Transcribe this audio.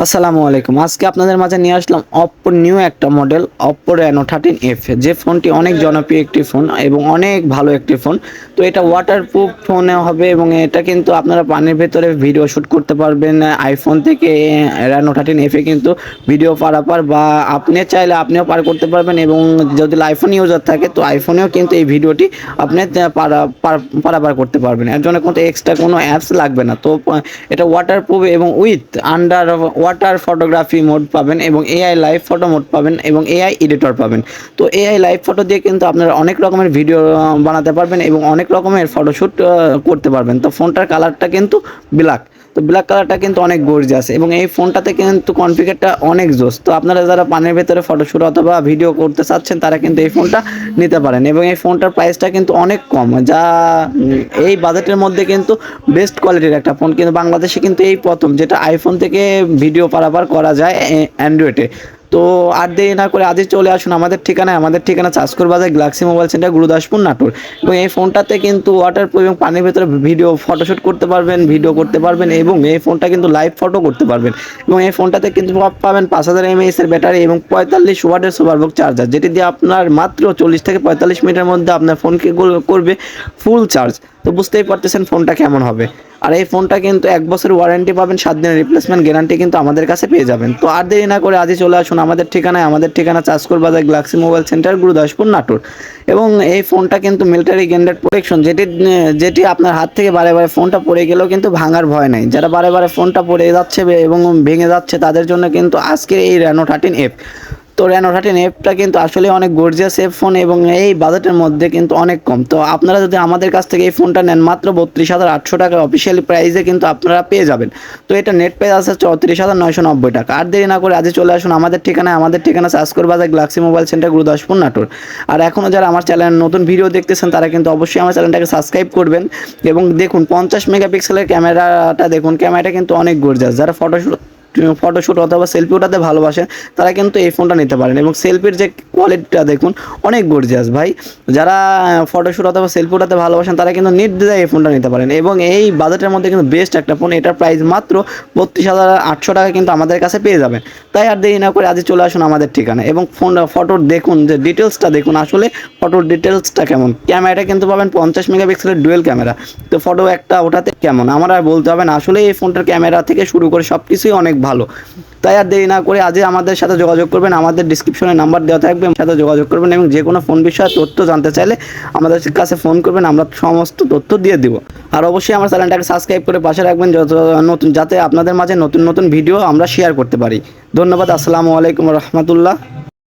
আসসালামু আলাইকুম। আজকে আপনাদের মাঝে নিয়ে আসলাম অপ্পো নিউ একটা model Oppo Reno thirteen F যে ফোনটি অনেক জনপ্রিয় একটি ফোন এবং অনেক ভালো একটি ফোন। তো এটা ওয়াটারপ্রুফ ফোনে হবে এবং এটা কিন্তু আপনারা পানির ভেতরে ভিডিও শ্যুট করতে পারবেন আইফোন থেকে রেনো থার্টিন এফে কিন্তু ভিডিও পারাপার বা আপনি চাইলে আপনিও পার করতে পারবেন এবং যদি আইফোন ইউজার থাকে, তো আইফোনেও কিন্তু এই ভিডিওটি আপনি পারা, পার- পারাপার করতে পারবেন। এর জন্য কিন্তু এক্সট্রা কোনো অ্যাপস লাগবে না। তো, এটা ওয়াটারপ্রুফ এবং with under water photography mode পাবেন এবং এআই লাইভ ফটো মোড পাবেন এবং এআই এডিটর পাবেন। তো এআই লাইভ ফটো দিয়ে কিন্তু আপনারা অনেক রকমের ভিডিও বানাতে পারবেন এবং অনেক রকমের ফটোশ্যুট করতে পারবেন। তো ফোনটার কালারটা কিন্তু ব্ল্যাক তো ব্ল্যাক কালারটা কিন্তু অনেক গর্জিয়াস এবং এই ফোনটাতে কিন্তু কনফিগারটা অনেক জোস। তো আপনারা যারা পানের ভেতরে ফটোশ্যুট অথবা ভিডিও করতে চাচ্ছেন, তারা কিন্তু এই ফোনটা নিতে পারেন এবং এই ফোনটার প্রাইসটা কিন্তু অনেক কম। যা এই বাজেটের মধ্যে কিন্তু বেস্ট কোয়ালিটির একটা ফোন কিন্তু বাংলাদেশে কিন্তু এই প্রথম, যেটা আইফোন থেকে ভিডিও পারাপার করা যায় অ্যান্ড্রয়েডে তো আর দেরি না করে আজই চলে আসুন আমাদের ঠিকানায়। আমাদের ঠিকানা চাষকর বাজার Galaxy mobile centre, Gurudaspur, Natore. এবং এই ফোনটাতে কিন্তু ওয়াটার এবং পানির ভেতরে ভিডিও ফটোশ্যুট করতে পারবেন ভিডিও করতে পারবেন এবং এই ফোনটা কিন্তু লাইভ ফটো করতে পারবেন। এবং এই ফোনটাতে কিন্তু পাব- পাবেন পাঁচ হাজার এমএএস এর ব্যাটারি এবং পঁয়তাল্লিশ ওয়াটের সুপারবুক চার্জার যেটি দিয়ে আপনার মাত্র চল্লিশ থেকে পঁয়তাল্লিশ মিনিটের মধ্যে আপনার ফোনকে করবে ফুল চার্জ তো বুঝতেই পারতেছেন ফোনটা কেমন হবে। আর এই ফোনটা কিন্তু এক বছর ওয়ারেন্টি পাবেন, সাত দিনের রিপ্লেসমেন্ট গ্যারান্টি কিন্তু আমাদের কাছে পেয়ে যাবেন। তো আর দেরি না করে আজই চলে আসুন আমাদের ঠিকানায়। আমাদের ঠিকানা চাষকর বাজার, Galaxy mobile centre, Gurudaspur, Natore. এবং এই ফোনটা কিন্তু মিলিটারি গ্যান্ডেড প্রোটেকশন যেটি যেটি আপনার হাত থেকে বারে বারে ফোনটা পড়ে গেলেও কিন্তু ভাঙার ভয় নাই। যারা বারে বারে ফোনটা পড়ে যাচ্ছে এবং ভেঙে যাচ্ছে, তাদের জন্য কিন্তু আজকের এই রেনো থার্টিন এফ তো রেনো থার্টিন এফটা কিন্তু আসলে অনেক গর্জিয়াস এফ ফোন এবং এই বাজেটের মধ্যে কিন্তু অনেক কম। তো আপনারা যদি আমাদের কাছ থেকে এই ফোনটা নেন, মাত্র বত্রিশ হাজার আটশো টাকা অফিসিয়ালি প্রাইসে কিন্তু আপনারা পেয়ে যাবেন। তো এটা নেট প্রাইস আছে চৌত্রিশ হাজার নয়শো নব্বই টাকা। আর দেরি না করে আজই চলে আসুন আমাদের ঠিকানায়। আমাদের ঠিকানা চাষকর বাজার Galaxy mobile centre Gurudaspur Natore আর এখনও যারা আমার চ্যানেল নতুন ভিডিও দেখতেছেন, তারা কিন্তু অবশ্যই আমার চ্যানেলটাকে সাবস্ক্রাইব করবেন এবং দেখুন, পঞ্চাশ মেগাপিক্সেলের ক্যামেরাটা দেখুন। ক্যামেরাটা কিন্তু অনেক গর্জিয়াস যারা ফটোশ্যুট ফটোশ্যুট অথবা সেলফি ওঠাতে ভালোবাসেন তারা কিন্তু এই ফোনটা নিতে পারেন। এবং সেলফির যে কোয়ালিটিটা দেখুন, অনেক গর্জিয়াস ভাই। যারা ফটোশ্যুট অথবা সেলফি উঠাতে ভালোবাসেন, তারা কিন্তু নির্দ্বিধায় এই ফোনটা নিতে পারেন। এবং এই বাজেটের মধ্যে কিন্তু বেস্ট একটা ফোন এটার প্রাইস মাত্র বত্রিশ হাজার আটশো টাকা কিন্তু আমাদের কাছে পেয়ে যাবেন। তাই আর দেরি না করে আজই চলে আসুন আমাদের ঠিকানা এবং ফোন ফটোর দেখুন, যে ডিটেলসটা দেখুন, আসলে ফটোর ডিটেলসটা কেমন। ক্যামেরাটা কিন্তু পাবেন পঞ্চাশ মেগাপিক্সেলের ডুয়েল ক্যামেরা তো ফটো একটা ওঠাতে কেমন? আমার আর বলতে হবে না আসলে এই ফোনটার ক্যামেরা থেকে শুরু করে সব কিছুই অনেক ভালো। তাই আর দেরি না করে আজই আমাদের সাথে যোগাযোগ করবেন। আমাদের ডিসক্রিপশনে নাম্বার দেওয়া থাকবে সাথে যোগাযোগ করবেন এবং যে কোনো ফোন বিষয়ে তথ্য জানতে চাইলে আমাদের কাছে ফোন করবেন, আমরা সমস্ত তথ্য দিয়ে দিব। আর অবশ্যই আমার চ্যানেলটাকে সাবস্ক্রাইব করে পাশে রাখবেন, যত নতুন, যাতে আপনাদের মাঝে নতুন নতুন ভিডিও আমরা শেয়ার করতে পারি। ধন্যবাদ, আসসালামু আলাইকুম রহমতুল্লাহ।